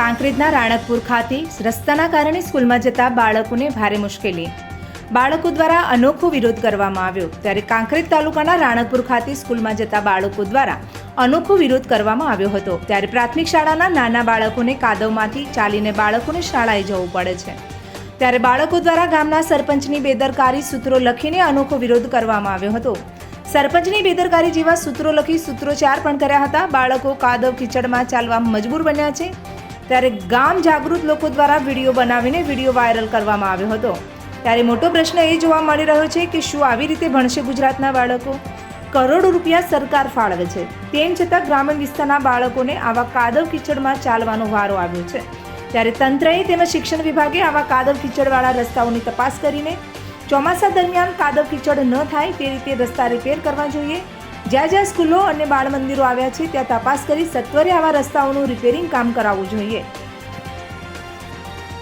કાંકરેજના રાણકપુર ખાતે રસ્તાના કારણે સ્કૂલમાં જતા બાળકોને ભારે મુશ્કેલી. બાળકો દ્વારા અનોખો વિરોધ કરવામાં આવ્યો. ત્યારે કાંકરેજ તાલુકાના રાણકપુર ખાતે સ્કૂલમાં જતા બાળકો દ્વારા અનોખો વિરોધ કરવામાં આવ્યો હતો. ત્યારે પ્રાથમિક શાળાના નાના બાળકોને કાદવમાંથી ચાલીને બાળકોને શાળાએ જવું પડે છે. ત્યારે બાળકો દ્વારા ગામના સરપંચની બેદરકારી સૂત્રો લખીને અનોખો વિરોધ કરવામાં આવ્યો હતો. સરપંચની બેદરકારી જેવા સૂત્રો લખી સૂત્રોચ્ચાર પણ કર્યા હતા. બાળકો કાદવ, કીચડમાં ચાલવા મજબૂર બન્યા છે. ત્યારે ગામ જાગૃત લોકો દ્વારા વીડિયો બનાવીને વીડિયો વાયરલ કરવામાં આવ્યો હતો. ત્યારે મોટો પ્રશ્ન એ જોવા મળી રહ્યો છે કે શું આવી રીતે ભણશે ગુજરાતના બાળકો? કરોડો રૂપિયા સરકાર ફાળવે છે. તેમ છતાં ગ્રામીણ વિસ્તારના બાળકોને આવા કાદવ કીચડમાં ચાલવાનો વારો આવ્યો છે. ત્યારે તંત્રએ તેમજ શિક્ષણ વિભાગે આવા કાદવ કીચડવાળા રસ્તાઓની તપાસ કરીને ચોમાસા દરમિયાન કાદવ કીચડ ન થાય તે રીતે રસ્તા રિપેર કરવા જોઈએ. જ્યાં જ્યાં સ્કૂલો અને બાળ મંદિરો આવ્યા છે, ત્યાં તપાસ કરી સત્વરે આવા રસ્તાઓનું રિપેરિંગ કામ કરાવવું જોઈએ.